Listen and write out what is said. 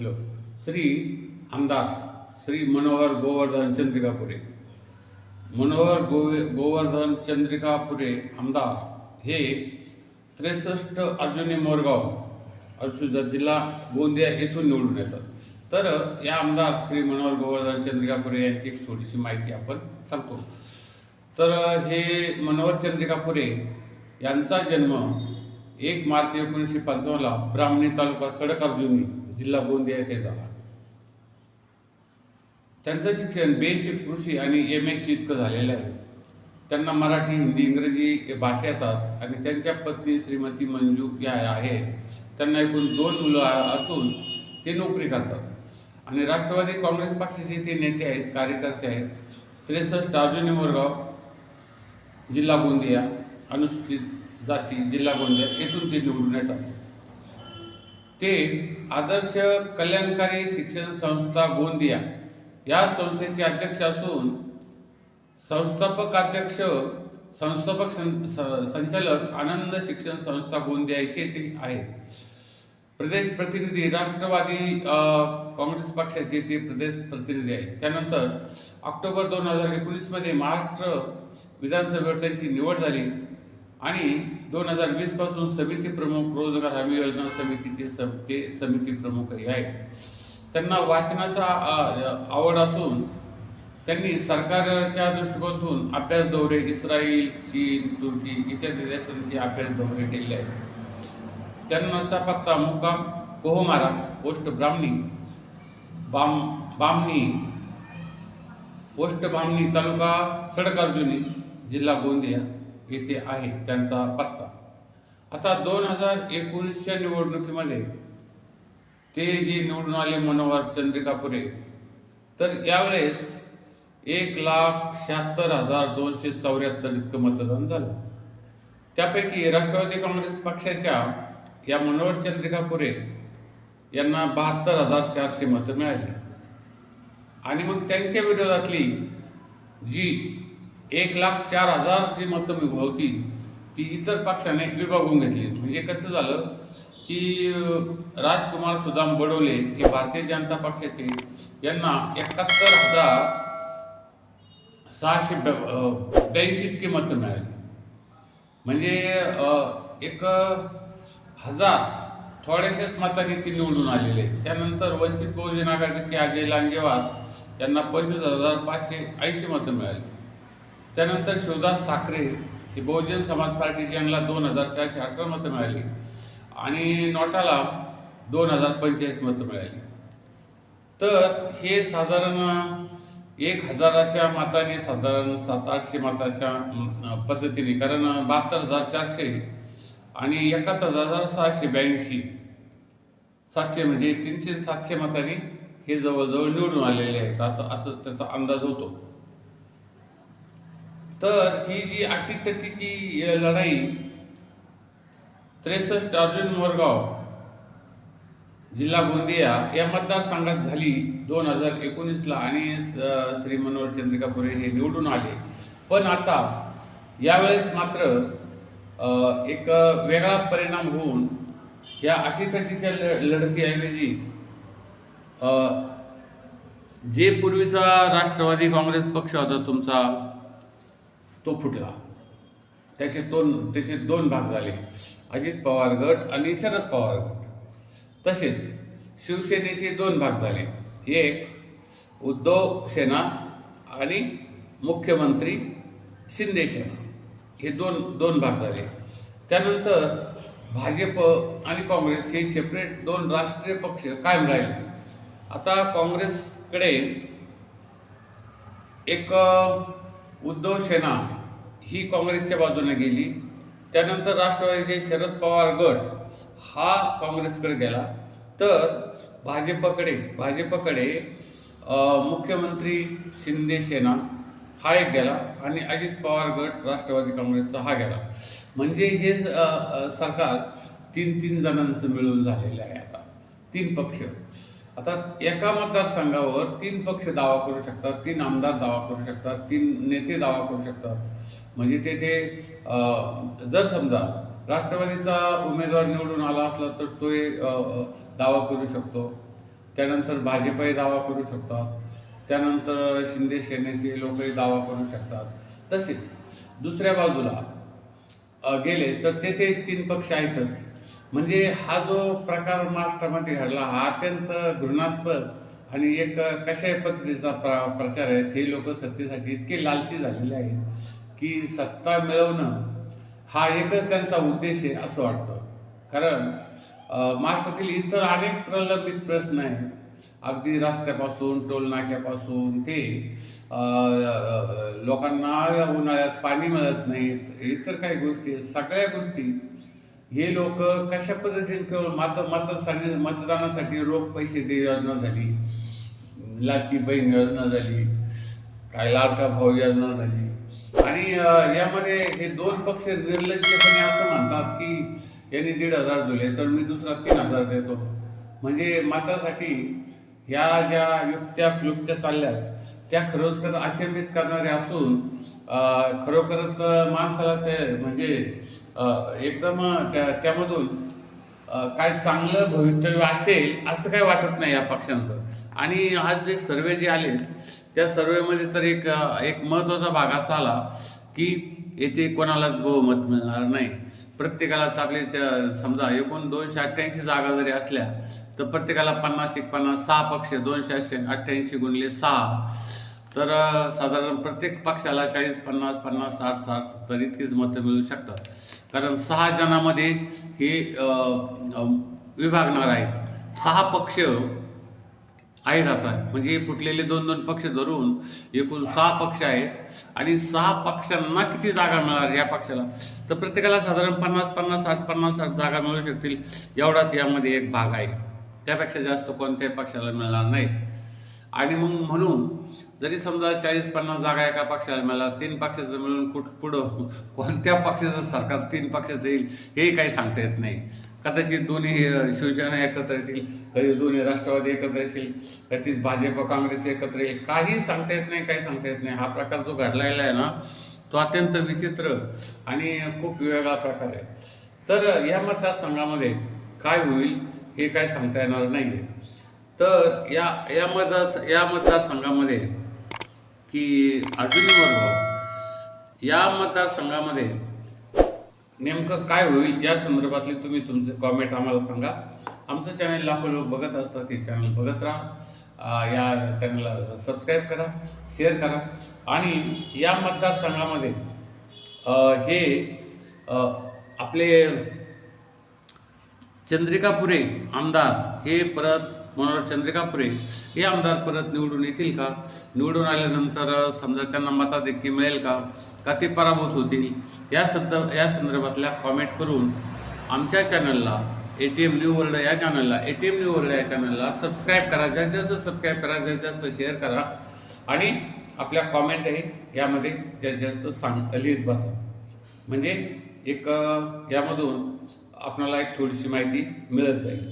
Hello. Shri आमदार श्री मनोहर गोवर्धन चंद्रिकापुरे. मनोहर गोवे गोवर्धन चंद्रिकापुरे आमदार हे त्रेसष्ट अर्जुनी मोरगाव अर्जुजा जिल्हा गोंदिया येथून निवडून येतात. तर या आमदार श्री मनोहर गोवर्धन चंद्रिकापुरे यांची एक थोडीशी माहिती आपण सांगतो. तर हे मनोहर चंद्रिकापुरे यांचा जन्म एक मार्च एकोणीसशे पंचावन्नला ब्राह्मणी तालुका सडक अर्जुनी जिल्हा गोंदिया येथे झाला. त्यांचं शिक्षण बेसिक कृषी आणि एम एस सी इतकं झालेलं आहे. त्यांना मराठी हिंदी इंग्रजी भाषा येतात आणि त्यांच्या पत्नी श्रीमती मंजू या आहेत त्यांना एकूण दोन मुलं असून ते नोकरी करतात. आणि राष्ट्रवादी काँग्रेस पक्षाचे ते नेते आहेत कार्यकर्ते आहेत. त्रेसष्ट अर्जुनी मोरगाव जिल्हा गोंदिया अनुसूचित जाती जिल्हा गोंदिया येथून ते निवडून येतात. ते आदर्श कल्याणकारी शिक्षण संस्था गोंदिया या संस्थेचे अध्यक्ष असून संस्थापक अध्यक्ष संस्थापक सं- संचालक आनंद शिक्षण संस्था गोंदिया येथे ते आहेत. प्रदेश प्रतिनिधी राष्ट्रवादी काँग्रेस पक्षाचे ते प्रदेश प्रतिनिधी आहेत. त्यानंतर ऑक्टोबर दोन हजार एकोणीसमध्ये महाराष्ट्र विधानसभेवर त्यांची निवड झाली. आणि दोन हजार वीसपासून समिती प्रमुख रोजगार हमी योजना समितीचे सम- ते समिती प्रमुखही आहेत. त्यांना वाचनाचा आवड असून त्यांनी सरकारच्या दृष्टिकोनातून अभ्यास दौरे इस्रायल चीन तुर्की इत्यादी देशांचे अभ्यास दौरे केले आहेत. त्यांनाचा पत्ता मुक्काम कोहमारा पोस्ट ब्राह्मणी बाम बामणी पोस्ट बामणी तालुका सडक अर्जुनी जिल्हा गोंदिया. येथे आहे त्यांचा पत्ता. आता दोन हजार एकोणीसच्या निवडणुकीमध्ये ते जे निवडून आले मनोहर चंद्रिकापुरे तर यावेळेस एक लाख शहात्तर हजार दोनशे चौऱ्याहत्तर इतकं मतदान झालं. त्यापैकी राष्ट्रवादी काँग्रेस पक्षाच्या या मनोहर चंद्रिकापुरे यांना बहात्तर हजार चारशे मतं मिळाली. आणि मग त्यांच्या विरोधातली जी एक लाख चार हजार जी मतं होती ती इतर पक्षाने विभागून घेतली. म्हणजे कसं झालं की राजकुमार सुदाम बडोले हे भारतीय जनता पक्षाचे यांना एकाहत्तर हजार सहाशे ब्याऐंशी इतकी मतं मिळाली. म्हणजे एक हजार थोड्याशाच मतांनी ती निवडून आलेले. त्यानंतर वंचित बहुजन आघाडीचे अजय लांजेवार यांना पंचवीस हजार पाचशे ऐंशी मतं मिळाली. त्यानंतर शिवदास साखरे हे बहुजन समाज पार्टीची यांना दोन हजार चारशे अठरा मतं मिळाली. आणि नोटाला दोन हजार पंचेचाळीस मतं मिळाली. तर हे साधारण एक हजाराच्या मताने साधारण सात आठशे मताच्या पद्धतीने कारण बहात्तर हजार चारशे आणि एकाहत्तर हजार सहाशे ब्याऐंशी सातशे म्हणजे तीनशे सातशे मताने हे जवळजवळ निवडून आलेले आहेत. असं असं त्याचा अंदाज होतो. तर ही जी अटीतटीची लढाई त्रेसष्ट अर्जुन मोरगाव जिल्हा गोंदिया या मतदारसंघात झाली दोन हजार एकोणीसला आणि श्री मनोहर चंद्रिकापुरे हे निवडून आले. पण आता यावेळेस मात्र एक वेगळा परिणाम होऊन या अटीतटीच्या ल- लढतीऐवजी जे पूर्वीचा राष्ट्रवादी काँग्रेस पक्ष होता तुमचा तो फुटला. त्याचे दोन त्याचे दोन भाग झाले. अजित पवार गट आणि शरद पवार गट. तसेच शिवसेनेचे दोन भाग झाले. एक उद्धव सेना आणि मुख्यमंत्री शिंदे सेना. हे दोन दोन भाग झाले. त्यानंतर भाजप आणि काँग्रेस हे सेपरेट दोन राष्ट्रीय पक्ष कायम राहिले. आता काँग्रेसकडे एक उद्धव सेना ही काँग्रेसच्या बाजूने गेली. त्यानंतर राष्ट्रवादीचे शरद पवार गट हा काँग्रेसकडे गेला. तर भाजपकडे भाजपकडे मुख्यमंत्री शिंदे सेना हा एक गेला आणि अजित पवार गट राष्ट्रवादी काँग्रेसचा हा गेला. म्हणजे हे सरकार तीन तीन जणांचं मिळून झालेलं आहे आता. तीन पक्ष. आता एका मतदारसंघावर तीन पक्ष दावा करू शकतात तीन आमदार दावा करू शकतात तीन नेते दावा करू शकतात. म्हणजे तेथे जर समजा राष्ट्रवादीचा उमेदवार निवडून आला असला तर तो एक, दावा करू शकतो. त्यानंतर भाजपही दावा करू शकतात. त्यानंतर शिंदे सेनेचे लोकही दावा करू शकतात. तसेच दुसऱ्या बाजूला गेले तर तेथे तीन पक्ष आहेतच. म्हणजे हा जो प्रकार महाराष्ट्रामध्ये घडला हा अत्यंत घृणास्पद आणि एक कशा पद्धतीचा प्र प्रचार आहे हे लोक सत्तेसाठी इतके लालची झालेले आहेत. की सत्ता मिळवणं हा एकच त्यांचा उद्देश आहे असं वाटतं. कारण महाराष्ट्रातील इतर अनेक प्रलंबित प्रश्न आहेत. अगदी रस्त्यापासून टोलनाक्यापासून ते लोकांना उन्हाळ्यात पाणी मिळत नाहीत. इतर काही गोष्टी आहेत. सगळ्या गोष्टी हे लोक कशा पद्धतीने केवळ मत मतदान मतदानासाठी रोख पैसे दे योजना झाली. लाडकी बहीण योजना झाली. काय लाडका भाऊ योजना झाली. आणि यामध्ये हे दोन पक्ष निर्लज्जपणे असं म्हणतात की यांनी दीड हजार दिले तर मी दुसरा तीन हजार देतो. म्हणजे मतासाठी ह्या ज्या युक्त्या युक्त्या चालल्यात त्या खरोखर आशंबित करणाऱ्या असून खरोखरच माणसाला ते म्हणजे एकदम त्या त्यामधून काय चांगलं भवितव्य असेल असं काही वाटत नाही या पक्षांचं. आणि आज जे सर्वे जे आले त्या सर्वेमध्ये तर एक एक महत्त्वाचा भाग असा आला की येथे कोणालाच बहुमत मिळणार नाही. प्रत्येकालाच आपले च- समजा एकूण दोनशे अठ्ठ्याऐंशी जागा जरी असल्या तर प्रत्येकाला पन्नास एक पन्नास सहा पक्ष दोनशे अठ्ठ्याऐंशी गुणले सहा. तर साधारण प्रत्येक पक्षाला चाळीस पन्नास पन्नास साठ साठ सत्तर इतकीच मतं मिळू शकतात. कारण सहा जणांमध्ये हे विभागणार आहेत. सहा पक्ष आहेत आता. म्हणजे फुटलेले दोन दोन पक्ष धरून एकूण सहा पक्ष आहेत. आणि सहा पक्षांना किती जागा मिळणार या पक्षाला? तर प्रत्येकाला साधारण पन्नास पन्नास साठ पन्नास साठ जागा मिळू शकतील. एवढाच यामध्ये एक भाग आहे. त्यापेक्षा जास्त कोणत्याही पक्षाला मिळणार नाहीत आणि मग म्हणून जरी समजा चाळीस पन्नास जागा एका पक्षाला मिळाला तीन पक्षाचं मिळून कुठ पुढं कोणत्या पक्षाचं सरकार तीन पक्षाचं येईल हेही काही सांगता येत नाही. कदाचित दोन्ही शिवसेना एकत्र येतील कधी दोन्ही राष्ट्रवादी एकत्र येतील कधीच भाजप काँग्रेस एकत्र येईल. काही सांगता येत नाही काही सांगता येत नाही. हा प्रकार जो घडलेला आहे ना तो अत्यंत विचित्र आणि खूप वेगळा प्रकार आहे. तर या मतदारसंघामध्ये काय होईल हे काय सांगता येणार नाही आहे तर या या मतदार या मतदारसंघामध्ये की अजून वर्ग या मतदारसंघामध्ये नेमकं काय होईल या संदर्भातले तुम्ही तुमचे कॉमेंट आम्हाला सांगा. आमचं चॅनल लाखो लोक बघत असतात ते चॅनल बघत राहा. या चॅनलला सबस्क्राईब करा शेअर करा. आणि या मतदारसंघामध्ये हे आपले आपले चंद्रिकापुरे आमदार हे परत मनोहर चंद्रिकापुरे हे आमदार परत निवडून येतील का? निवडून आल्यानंतर समजा त्यांना मताधिक्य मिळेल का? का ते पराभूत होतील? या शब्द या संदर्भातल्या कॉमेंट करून आमच्या चॅनलला A T M new world या चॅनलला A T M new world या चॅनलला सबस्क्राईब करा. जास्तीत जास्त सबस्क्राईब करा जास्तीत जास्त शेअर करा. आणि आपल्या कॉमेंट आहे यामध्ये जास्तीत जास्त सांग लिहित बसा. म्हणजे एक यामधून आपणाला एक थोडीशी माहिती मिळत जाईल.